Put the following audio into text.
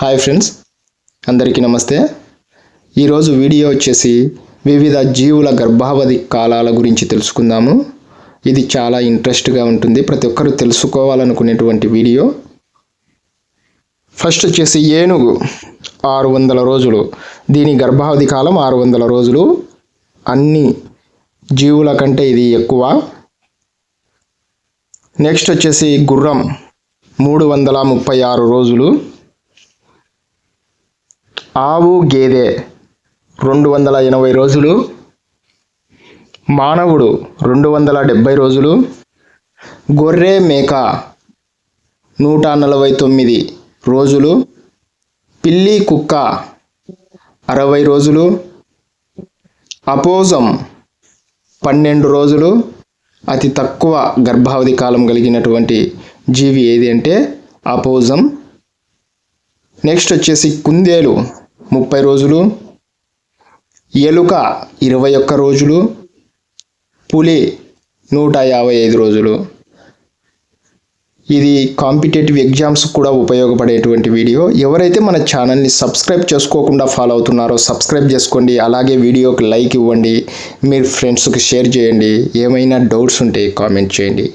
Hi friends అందరికీ నమస్తే. ఈరోజు వీడియో వచ్చేసి వివిధ జీవుల గర్భావధి కాలాల గురించి తెలుసుకుందాము. ఇది చాలా ఇంట్రెస్ట్గా ఉంటుంది ప్రతి ఒక్కరు తెలుసుకోవాలనుకునేటువంటి వీడియో. ఫస్ట్ వచ్చేసి ఏనుగు ఆరు వందల రోజులు. దీని గర్భావధి కాలం ఆరు వందల రోజులు. అన్ని జీవుల కంటే ఇది ఎక్కువ. నెక్స్ట్ వచ్చేసి గుర్రం మూడు వందల ముప్పై ఆరు రోజులు. ఆవు గేదె రెండు వందల ఎనభై రోజులు మానవుడు రెండు వందల డెబ్భై రోజులు గొర్రె మేక నూట నలభై తొమ్మిది రోజులు పిల్లి కుక్క అరవై రోజులు అపోజం పన్నెండు రోజులు అతి తక్కువ గర్భావధి కాలం కలిగినటువంటి జీవి ఏది అంటే అపోజం నెక్స్ట్ వచ్చేసి కుందేలు ముప్పై రోజులు. ఎలుక ఇరవై ఒక్క రోజులు. పులి నూట యాభై ఐదు రోజులు. ఇది కాంపిటేటివ్ ఎగ్జామ్స్ కూడా ఉపయోగపడేటువంటి వీడియో. ఎవరైతే మన ఛానల్ని సబ్స్క్రైబ్ చేసుకోకుండా ఫాలో అవుతున్నారో సబ్స్క్రైబ్ చేసుకోండి. అలాగే వీడియోకి లైక్ ఇవ్వండి. మీ ఫ్రెండ్స్కి షేర్ చేయండి. ఏమైనా డౌట్స్ ఉంటే కామెంట్ చేయండి.